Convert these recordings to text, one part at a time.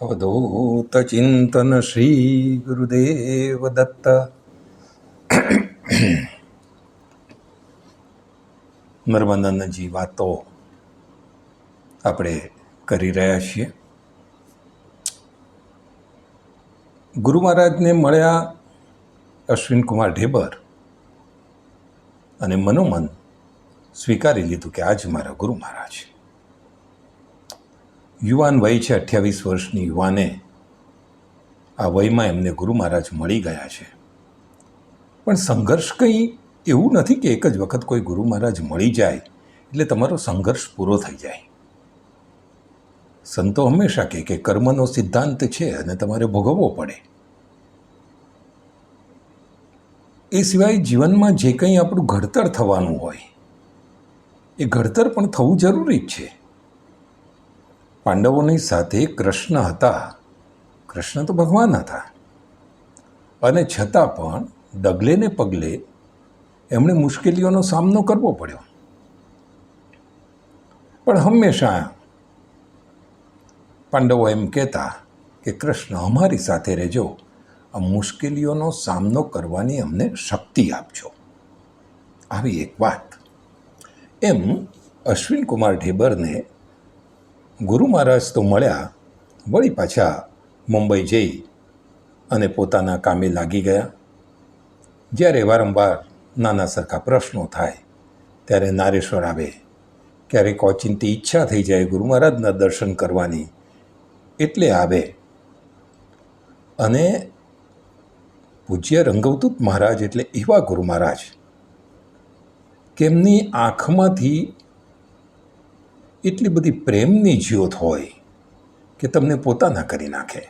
અવધૂત ચિંતન શ્રી ગુરુદેવ દત્ત નર્મદાનંદજી વાતો આપણે કરી રહ્યા છીએ। ગુરુ મહારાજને મળ્યા અશ્વિન કુમાર ઢેબર અને મનોમન સ્વીકારી લીધું કે આજ મારા ગુરુ મહારાજ યુવાન વય છે અઠ્યાવીસ વર્ષની યુવાને આ વયમાં એમને ગુરુ મહારાજ મળી ગયા છે. પણ સંઘર્ષ કંઈ એવું નથી કે એક જ વખત કોઈ ગુરુ મહારાજ મળી જાય એટલે તમારો સંઘર્ષ પૂરો થઈ જાય. સંતો હંમેશા કહે કે કર્મનો સિદ્ધાંત છે અને તમારે ભોગવવો પડે. એ સિવાય જીવનમાં જે કંઈ આપણું ઘડતર થવાનું હોય, એ ઘડતર પણ થવું જરૂરી જ છે. પાંડવોની સાથે કૃષ્ણ હતા. કૃષ્ણ તો ભગવાન હતા. અને છતાં પણ ડગલે ને પગલે એમણે મુશ્કેલીઓનો સામનો કરવો પડ્યો. પણ હંમેશા પાંડવો એમ કહેતા કે કૃષ્ણ અમારી સાથે રહેજો. આ મુશ્કેલીઓનો સામનો કરવાની અમને શક્તિ આપજો. આવી એક વાત. એમ અશ્વિન કુમાર ઢેબરને ગુરુ મહારાજ તો મળ્યા, વળી પાછા મુંબઈ જઈ અને પોતાના કામે લાગી ગયા. જ્યારે વારંવાર નાના સરખા પ્રશ્નો થાય, ત્યારે નારેશ્વર આવે. ક્યારેક ઓચિંતી ઈચ્છા થઈ જાય ગુરુ મહારાજના દર્શન કરવાની, એટલે આવે. અને પૂજ્ય રંગવતૂત મહારાજ એટલે એવા ગુરુ મહારાજ કેમની આંખમાંથી એટલી બધી પ્રેમની જ્યોત હોય કે તમને પોતાના કરી નાખે.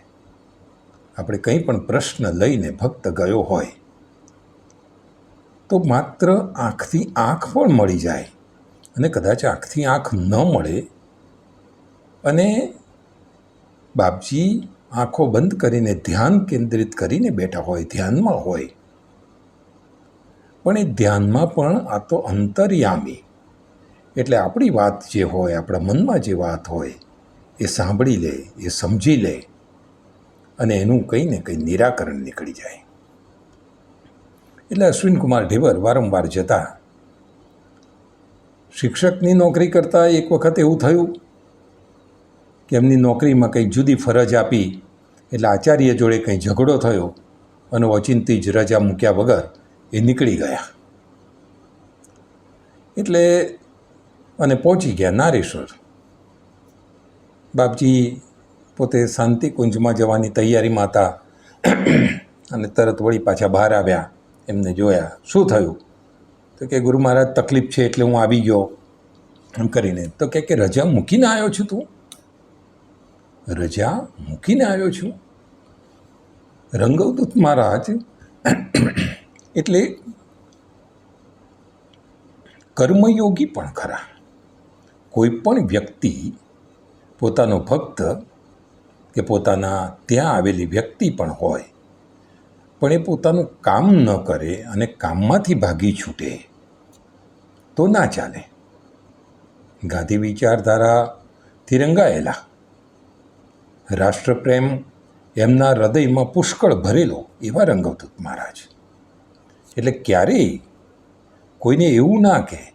આપણે કંઈ પણ પ્રશ્ન લઈને ભક્ત ગયો હોય, તો માત્ર આંખથી આંખ પણ મળી જાય અને કદાચ આંખથી આંખ ન મળે અને બાપજી આંખો બંધ કરીને ધ્યાન કેન્દ્રિત કરીને બેઠા હોય, ધ્યાનમાં હોય. પણ એ ધ્યાનમાં પણ આ તો અંતર્યામી એટલે આપણી વાત જે હોય, આપણા મનમાં જે વાત હોય, એ સાંભળી લે, એ સમજી લે અને એનું કંઈ ને કંઈ નિરાકરણ નીકળી જાય. એટલે અશ્વિન કુમાર ઢેબર વારંવાર જતા, શિક્ષકની નોકરી કરતાં એક વખત એવું થયું કે એમની નોકરીમાં કંઈક જુદી ફરજ આપી, એટલે આચાર્ય જોડે કંઈ ઝઘડો થયો અને ઓચિંતી જ રજા મૂક્યા વગર એ નીકળી ગયા. એટલે અને પહોંચી ગયા નારેશ્વર. બાપજી પોતે શાંતિ કુંજમાં જવાની તૈયારીમાં હતા અને તરત વળી પાછા બહાર આવ્યા, એમને જોયા. શું થયું? તો કે ગુરુ મહારાજ, તકલીફ છે એટલે હું આવી ગયો. એમ કરીને. તો કે કે, રજા મૂકીને આવ્યો છું તું. રજા મૂકીને આવ્યો છું? રંગવદૂત મહારાજ? એટલે કર્મયોગી પણ ખરા. કોઈ પણ વ્યક્તિ પોતાનો ભક્ત કે પોતાના ત્યાં આવેલી વ્યક્તિ પણ હોય, પણ એ પોતાનું કામ ન કરે અને કામમાંથી ભાગી છૂટે, તો ના ચાલે. ગાંધી વિચારધારાથી રંગાયેલા રાષ્ટ્રપ્રેમ એમના હૃદયમાં પુષ્કળ ભરેલો એવા રંગવદૂત મહારાજ. એટલે ક્યારેય કોઈને એવું ના કહે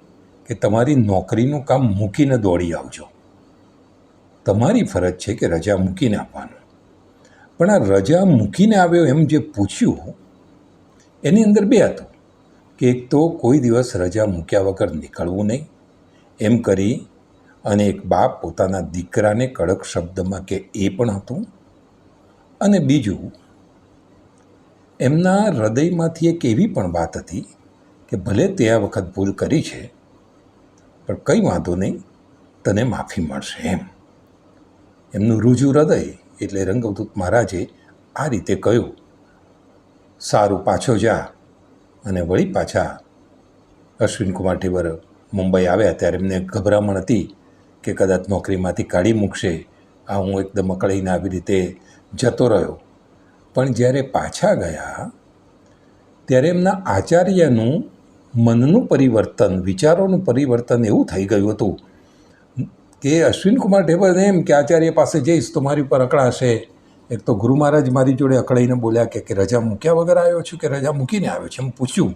કે તમારી નોકરીનું કામ મૂકીને દોડી આવજો. તમારી ફરજ છે કે રજા મૂકીને આપવાનું. પણ આ રજા મૂકીને આવ્યો એમ જે પૂછ્યું, એની અંદર બે હતું. કે એક તો કોઈ દિવસ રજા મૂક્યા વગર નીકળવું નહીં. એમ કરી અને એક બાપ પોતાના દીકરાને કડક શબ્દમાં કે એ પણ હતું. અને બીજું, એમના હૃદયમાંથી એક એવી પણ વાત હતી કે ભલે તે આ વખત ભૂલ કરી છે પણ કંઈ વાંધો નહીં, તને માફી મળશે એમ. એમનું રૂજુ હૃદય એટલે રંગવદૂત મહારાજે આ રીતે કહ્યું, સારું, પાછો જા. અને વળી પાછા અશ્વિન કુમાર ઠેબર મુંબઈ આવ્યા ત્યારે એમને ગભરામણ હતી કે કદાચ નોકરીમાંથી કાઢી મૂકશે. આ હું એકદમ અકળીને આવી રીતે જતો રહ્યો. પણ જ્યારે પાછા ગયા, ત્યારે એમના આચાર્યનું મનનું પરિવર્તન, વિચારોનું પરિવર્તન એવું થઈ ગયું હતું કે અશ્વિનકુમાર ઢેબર એમ કે, આચાર્ય પાસે જઈશ તો મારી ઉપર અકળાશે એક તો ગુરુ મહારાજ મારી જોડે અકળાઈને બોલ્યા કે કે રજા મૂક્યા વગર આવ્યો છું કે રજા મૂકીને આવ્યો છું? એમ પૂછ્યું.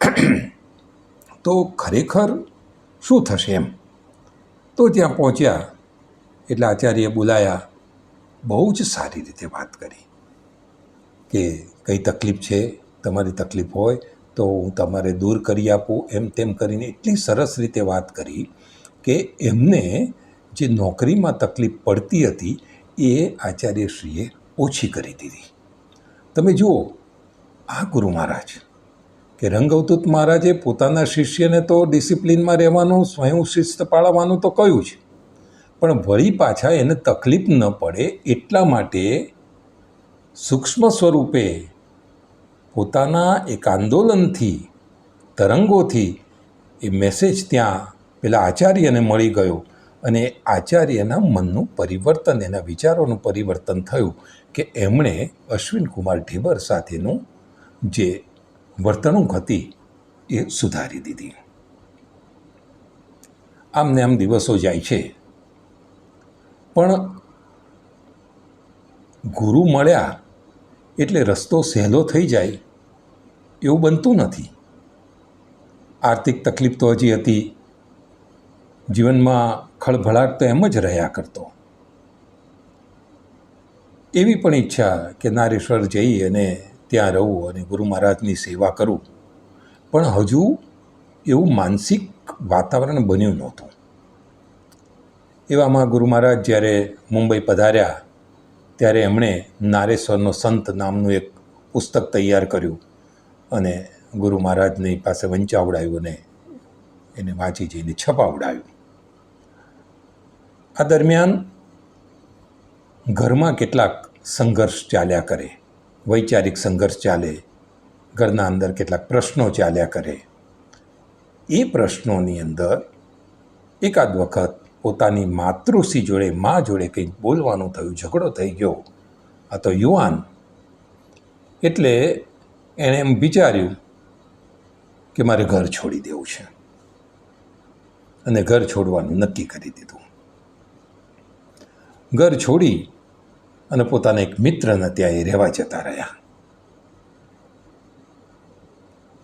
તો ખરેખર શું થશે એમ? તો ત્યાં પહોંચ્યા. એટલે આચાર્ય બોલાયા. બહુ જ સારી રીતે વાત કરી કે, કઈ તકલીફ છે? તમારી તકલીફ હોય તો હું તમારે દૂર કરી આપું. એમ તેમ કરીને એટલી સરસ રીતે વાત કરી કે એમને જે નોકરીમાં તકલીફ પડતી હતી એ આચાર્યશ્રીએ ઓછી કરી દીધી. તમે જુઓ, આ ગુરુ મહારાજ કે રંગવતૂત મહારાજે પોતાના શિષ્યને તો ડિસિપ્લિનમાં રહેવાનું, સ્વયં શિસ્ત પાળવાનું તો કહ્યું જ. પણ વળી પાછા એને તકલીફ ન પડે એટલા માટે સૂક્ષ્મ સ્વરૂપે પોતાના એક આંદોલનથી, તરંગોથી એ મેસેજ ત્યાં પેલા આચાર્યને મળી ગયો અને આચાર્યના મનનું પરિવર્તન, એના વિચારોનું પરિવર્તન થયું કે એમણે અશ્વિન કુમાર ઢેબર સાથેનું જે વર્તણૂક હતી એ સુધારી દીધી. આમને આમ દિવસો જાય છે. પણ ગુરુ મળ્યા એટલે રસ્તો સહેલો થઈ જાય એવું બનતું નથી. આર્થિક તકલીફ તો હજી હતી. જીવનમાં ખળભળાટ તો એમ જ રહ્યા કરતો. એવી પણ ઈચ્છા કે નારેશ્વર જઈ અને ત્યાં રહું અને ગુરુ મહારાજની સેવા કરું. પણ હજુ એવું માનસિક વાતાવરણ બન્યું નહોતું. એવામાં ગુરુ મહારાજ જ્યારે મુંબઈ પધાર્યા ત્યારે એમણે નારેશ્વરનો સંત નામનું એક પુસ્તક તૈયાર કર્યું અને ગુરુ મહારાજની પાસે વંચાવડાવ્યું અને એને વાંચી જઈને છપાવડાવ્યું આ દરમિયાન ઘરમાં કેટલાક સંઘર્ષ ચાલ્યા કરે, વૈચારિક સંઘર્ષ ચાલે, ઘરના અંદર કેટલાક પ્રશ્નો ચાલ્યા કરે. એ પ્રશ્નોની અંદર એકાદ વખત પોતાની માતૃશ્રી જોડે, મા જોડે કંઈક બોલવાનું થયું, ઝઘડો થઈ ગયો. આ તો યુવાન. એટલે એણે એમ વિચાર્યું કે મારે ઘર છોડી દેવું છે. અને ઘર છોડવાનું નક્કી કરી દીધું. ઘર છોડી અને પોતાના એક મિત્રને ત્યાં એ રહેવા જતા રહ્યા.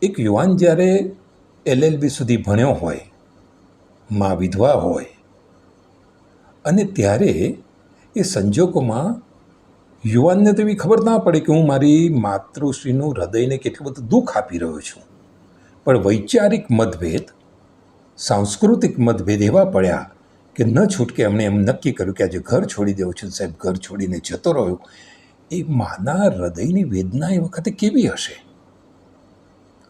એક યુવાન જ્યારે એલએલબી સુધી ભણ્યો હોય, મા વિધવા હોય અને ત્યારે એ સંજોગોમાં યુવાનને તો એવી ખબર ના પડે કે હું મારી માતૃશ્રીનું હૃદયને કેટલું બધું દુઃખ આપી રહ્યો છું. પણ વૈચારિક મતભેદ, સાંસ્કૃતિક મતભેદ એવા પડ્યા કે ન છૂટકે એમણે એમ નક્કી કર્યું કે આજે ઘર છોડી દેવું છું સાહેબ, ઘર છોડીને જતો રહ્યો. એ માના હૃદયની વેદના એ વખતે કેવી હશે?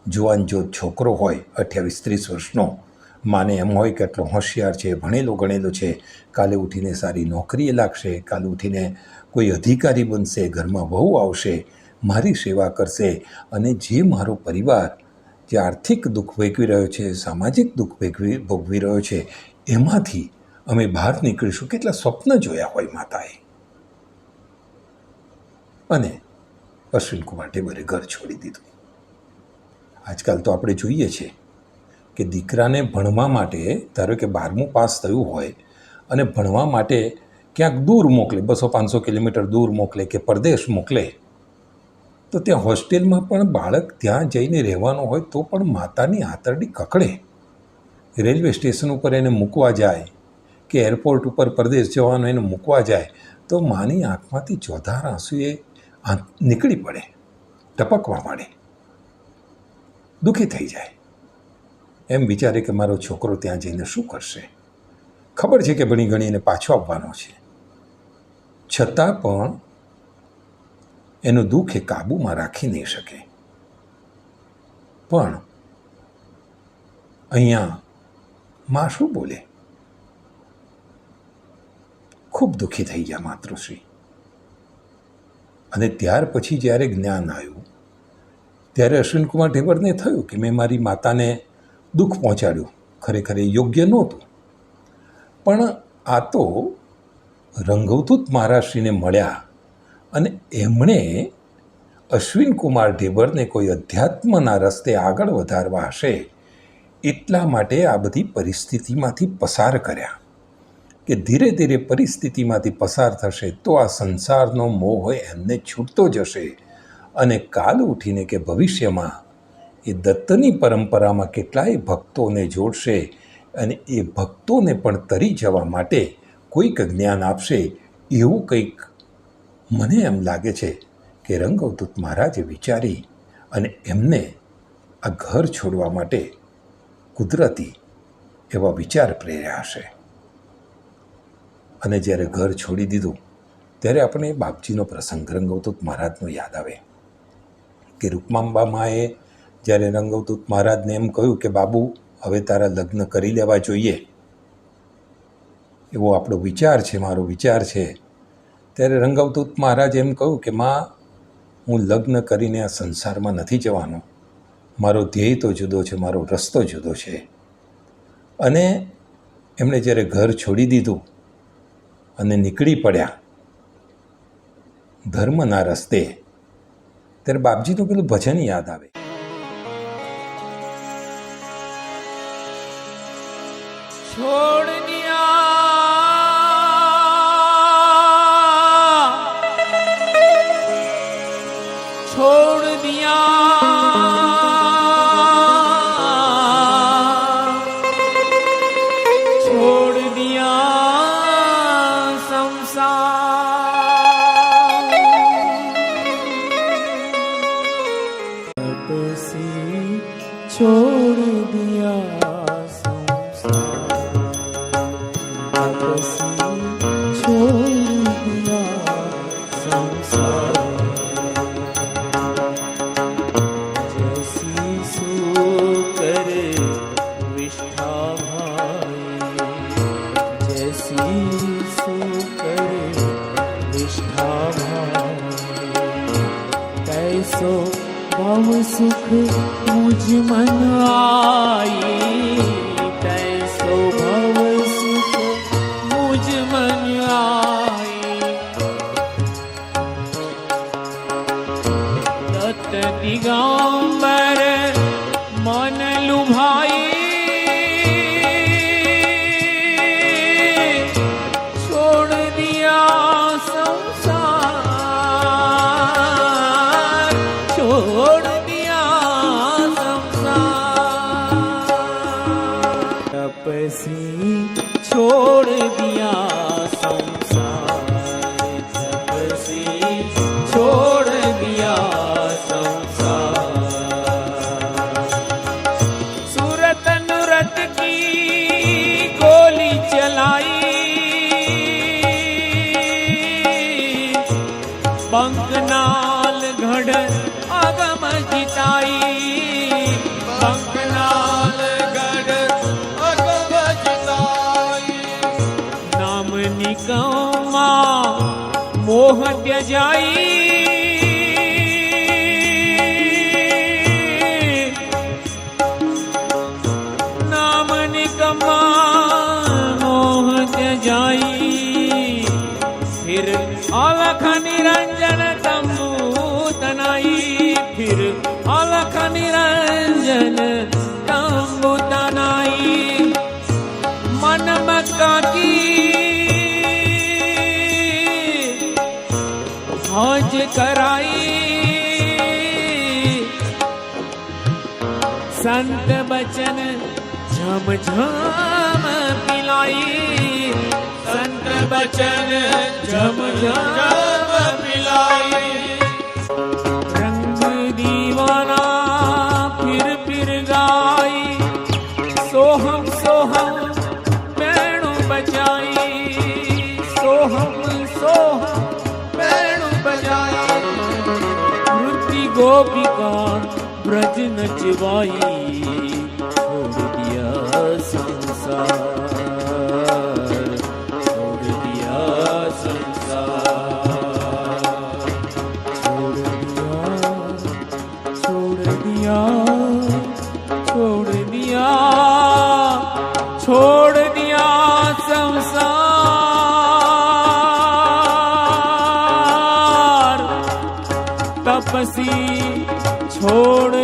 જુવાન જો છોકરો હોય, અઠ્યાવીસ, ત્રીસ વર્ષનો માને એમ હોય કે એટલો હોશિયાર છે, ભણેલો, ગણેલો છે, કાલે ઉઠીને સારી નોકરીએ લાગશે, કાલે ઉઠીને કોઈ અધિકારી બનશે, ઘરમાં વહુ આવશે, મારી સેવા કરશે અને જે મારો પરિવાર જે આર્થિક દુઃખ ભેગવી રહ્યો છે, સામાજિક દુઃખ ભેગવી, ભોગવી રહ્યો છે, એમાંથી અમે બહાર નીકળીશું. કેટલા સ્વપ્ન જોયા હોય માતાએ. અને અશ્વિન કુમાર ટેબરે ઘર છોડી દીધું. આજકાલ તો આપણે જોઈએ છીએ કે દીકરાને ભણવા માટે, ધારો કે બારમું પાસ થયું હોય, અને ભણવા માટે ક્યાંક દૂર મોકલે, બસો પાંચસો કિલોમીટર દૂર મોકલે કે પરદેશ મોકલે, તો ત્યાં હોસ્ટેલમાં પણ બાળક ત્યાં જઈને રહેવાનો હોય તો પણ માતાની આંતરડી કકડે રેલવે સ્ટેશન ઉપર એને મૂકવા જાય કે એરપોર્ટ ઉપર પરદેશ જવાનો એને મૂકવા જાય, તો માની આંખમાંથી ચોધાર આંસુ એ નીકળી પડે, ટપકવા માંડે. દુઃખી થઈ જાય. એમ વિચારે કે મારો છોકરો ત્યાં જઈને શું કરશે? ખબર છે કે ભણી ગણીને પાછો આવવાનો છે. છતાં પણ એનું દુઃખ એ કાબૂમાં રાખી નહીં શકે. પણ અહીંયા માં શું બોલે? ખૂબ દુઃખી થઈ ગયા માતૃશ્રી. અને ત્યાર પછી જ્યારે જ્ઞાન આવ્યું, ત્યારે અશ્વિનકુમાર ઢેબરને થયું કે મેં મારી માતાને દુઃખ પહોંચાડ્યું. ખરેખર એ યોગ્ય નહોતું. પણ આ તો રંગવતૂત મહારાષ્ટ્રીને મળ્યા અને એમણે અશ્વિન કુમાર ઢેબરને કોઈ અધ્યાત્મના રસ્તે આગળ વધારવા હશે એટલા માટે આ બધી પરિસ્થિતિમાંથી પસાર કર્યા. કે ધીરે ધીરે પરિસ્થિતિમાંથી પસાર થશે તો આ સંસારનો મોહ એમને છૂટતો જશે અને કાલ ઉઠીને કે ભવિષ્યમાં એ દત્તની પરંપરામાં કેટલાય ભક્તોને જોડશે અને એ ભક્તોને પણ તરી જવા માટે કોઈક જ્ઞાન આપશે એવું કંઈક મને એમ લાગે છે કે રંગવદૂત મહારાજે વિચારી અને એમને આ ઘર છોડવા માટે કુદરતી એવા વિચાર પ્રેર્યા હશે. અને જ્યારે ઘર છોડી દીધું, ત્યારે આપણે બાપજીનો પ્રસંગ રંગવદૂત મહારાજનો યાદ આવે કે રૂકમાંબા માએ જ્યારે રંગવદૂત મહારાજને એમ કહ્યું કે, બાબુ, હવે તારા લગ્ન કરી લેવા જોઈએ. એવો આપણો વિચાર છે, મારો વિચાર છે. ત્યારે રંગવદૂત મહારાજ એમ કહ્યું કે, માં, હું લગ્ન કરીને આ સંસારમાં નથી જવાનો. મારો ધ્યેય તો જુદો છે, મારો રસ્તો જુદો છે. અને એમણે જ્યારે ઘર છોડી દીધું અને નીકળી પડ્યા ધર્મના રસ્તે, ત્યારે બાપજીનું પેલું ભજન યાદ આવે. छोड़ दत्त નિગમમાં મોહ ત્યજાઈ કરાઈ. સંત બચન ઝમ ઝમ પિલાઈ. સંત બચન ઝમ ઝમ પિલાઈ. ગોપિકા બ્રજ નચવાઈ છોડ દિયા સંસાર છોડ દિયા સંસાર છોડ દિયા છોડ દિયા છોડ દિયા છોડ દિયા સંસાર assim छोड़